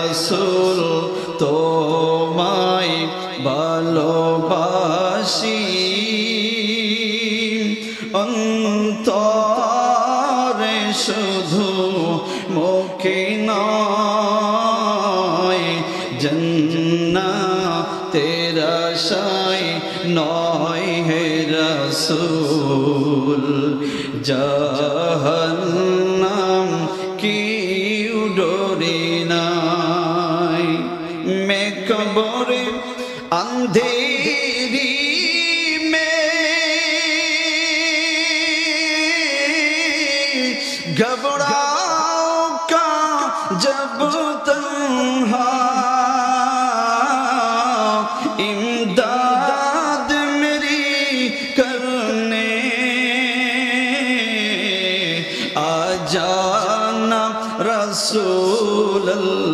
রসুল তোমায় ভালোবাসি। অন্তরে শুধু মুখে নয় জন্না তেরা সাই নয় হে রসুল। জাহান্নাম কি ডোরে নাই قبر اندھیری میں گھبراؤ کا جب تنہا امداد میری کرنے آ جانا رسول اللہ